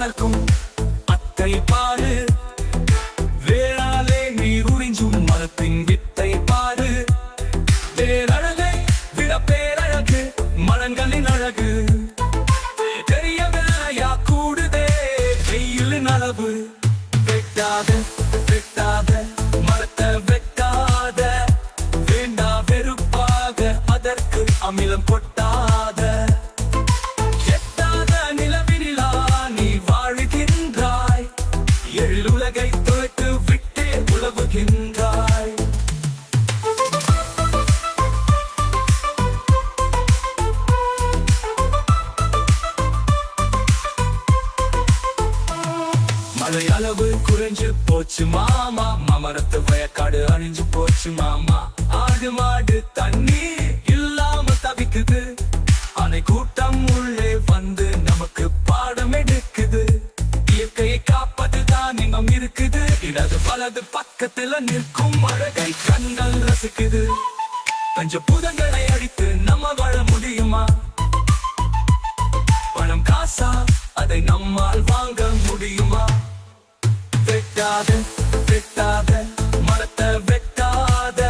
வளர்க்கும் அத்தை பாரு. வேளாலே நீர் உறிஞ்சும் மரத்தின் வித்தை பாரு. பேரழகை விட பேரழகு மரங்களின் அழகு. தெரியவில்லையா கூடுதே வெயிலின் அளவு வெட்டாத வெட்டாத மரத்தை வெட்டாத. வேண்டா வெறுப்பாக அதற்கு அமிலம் கொட்டாத. எள்ளுலகை துளைத்து விட்டே உழவுகின்றாய். மழை அளவு குறைஞ்சு போச்சு மாமா. மமரத்து வயக்காடு அழிஞ்சு போச்சு மாமா. ஆடு மாடு தண்ணி இல்லாம தவிக்குது. அணை கூட்டம் இடது. வலது பக்கத்துல நிற்கும் அழகை கண்கள் ரசிக்குது. பஞ்ச புதங்களை அடித்து நம்ம வாழ முடியுமா? பணம் காசா? அதை நம்மால் வாங்க முடியுமா? வெட்டாத வெட்டாத மரத்தை வெட்டாத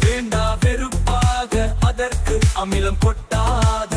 வேண்டா வெறுப்பாக அதற்கு அமிலம் கொட்டாத